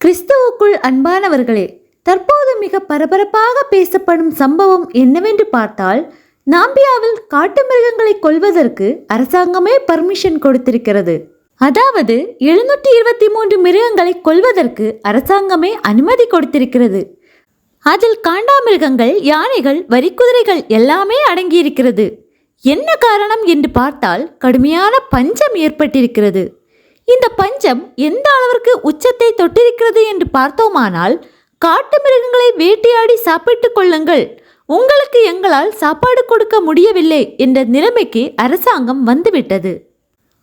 கிறிஸ்துவுக்குள் அன்பானவர்களே தற்போது மிக பரபரப்பாக பேசப்படும் சம்பவம் என்னவென்று பார்த்தால் நாம்பியாவில் காட்டு மிருகங்களை கொல்வதற்கு அரசாங்கமே பர்மிஷன் கொடுத்திருக்கிறது. அதாவது எழுநூற்றி இருபத்தி மூன்று மிருகங்களை கொல்வதற்கு அரசாங்கமே அனுமதி கொடுத்திருக்கிறது. அதில் காண்டாமிருகங்கள் யானைகள் வரிக்குதிரைகள் எல்லாமே அடங்கியிருக்கிறது. என்ன காரணம் என்று பார்த்தால் கடுமையான பஞ்சம் ஏற்பட்டிருக்கிறது. இந்த பஞ்சம் எந்த அளவிற்கு உச்சத்தை தொட்டிருக்கிறது என்று பார்த்தோமானால் காட்டு மிருகங்களை வேட்டையாடி சாப்பிட்டுக் கொள்ளுங்கள். உங்களுக்கு எங்களால் சாப்பாடு கொடுக்க முடியவில்லை என்ற நிலைமைக்கு அரசாங்கம் வந்துவிட்டது.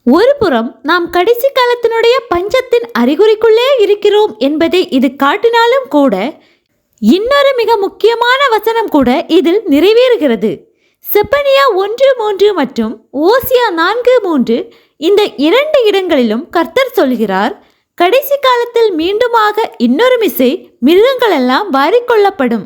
ஒருபுறம் நாம் கடைசி காலத்தினுடைய பஞ்சத்தின் அறிகுறிக்குள்ளே இருக்கிறோம் என்பதை இது காட்டினாலும் கூட இன்னொரு மிக முக்கியமான வசனம் கூட இதில் நிறைவேறுகிறது. செப்பனியா ஒன்று மூன்று மற்றும் ஓசியா நான்கு மூன்று இந்த இரண்டு இடங்களிலும் கர்த்தர் சொல்கிறார் கடைசி காலத்தில் மீண்டுமாக இன்னொரு மிசை மிருகங்களெல்லாம் வாரிக்கொள்ளப்படும்.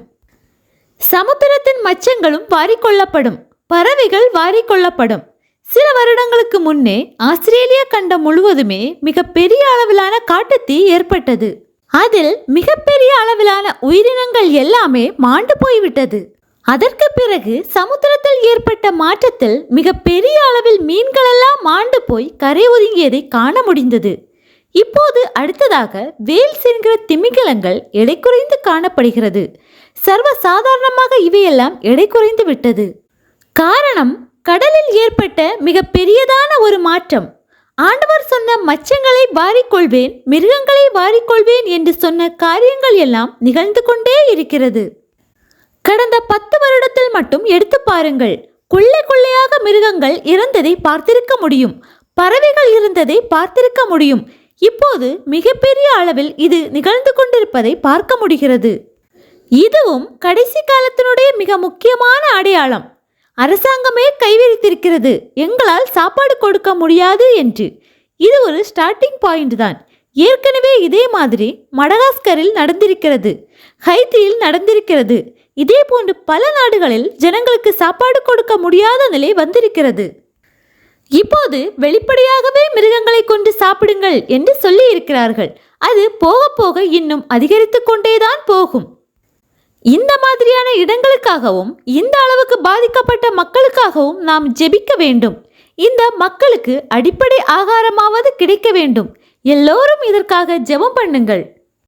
சமுத்திரத்தின் மச்சங்களும் வாரிக்கொள்ளப்படும். பறவைகள் வாரிக்கொள்ளப்படும். சில வருடங்களுக்கு முன்னே ஆஸ்திரேலியா கண்டம் முழுவதுமே மிக பெரிய அளவிலான காட்டுத்தீ ஏற்பட்டது. அதில் மிகப்பெரிய அளவிலான உயிரினங்கள் எல்லாமே மாண்டு போய்விட்டது. அதற்கு பிறகு சமுத்திரத்தில் ஏற்பட்ட மாற்றத்தில் மிக பெரிய அளவில் மீன்களெல்லாம் மாண்டு போய் கரை ஒதுங்கியதை காண முடிந்தது. இப்போது அடுத்ததாக வேல் என்கிற திமிங்கலங்கள் எடை குறைந்து காணப்படுகிறது. சர்வ சாதாரணமாக இவையெல்லாம் எடை குறைந்து விட்டது. காரணம் கடலில் ஏற்பட்ட மிக பெரியதான ஒரு மாற்றம். ஆண்டவர் சொன்ன மச்சங்களை வாரிக்கொள்வேன் மிருகங்களை வாரிக்கொள்வேன் என்று சொன்ன காரியங்கள் எல்லாம் நிகழ்ந்து கொண்டே இருக்கிறது. கடந்த பத்து வருடத்தில் மட்டும் எடுத்து பாருங்கள். கொள்ளை கொள்ளையாக மிருகங்கள் இறந்ததை பார்த்திருக்க முடியும். பறவைகள் இருந்ததை பார்த்திருக்க முடியும். இப்போது மிகப்பெரிய அளவில் இது நிகழ்ந்து கொண்டிருப்பதை பார்க்க முடிகிறது. இதுவும் கடைசி காலத்தினுடைய மிக முக்கியமான அடையாளம். அரசாங்கமே கைவிரித்திருக்கிறது. எங்களால் சாப்பாடு கொடுக்க முடியாது என்று. இது ஒரு ஸ்டார்டிங் பாயிண்ட் தான். ஏற்கனவே இதே மாதிரி மடகாஸ்கரில் நடந்திருக்கிறது ஹைத்தியில் நடந்திருக்கிறது. இதே போன்று பல நாடுகளில் ஜனங்களுக்கு சாப்பாடு கொடுக்க முடியாத நிலை வந்திருக்கிறது. இப்போது வெளிப்படையாகவே மிருகங்களை கொண்டு சாப்பிடுங்கள் என்று சொல்லி இருக்கிறார்கள் அது போக போக இன்னும் அதிகரித்து கொண்டேதான் போகும். இந்த மாதிரியான இடங்களுக்காகவும் இந்த அளவுக்கு பாதிக்கப்பட்ட மக்களுக்காகவும் நாம் ஜெபிக்க வேண்டும். இந்த மக்களுக்கு அடிப்படை ஆகாரமாவது கிடைக்க வேண்டும். எல்லோரும் இதற்காக ஜெபம் பண்ணுங்கள்.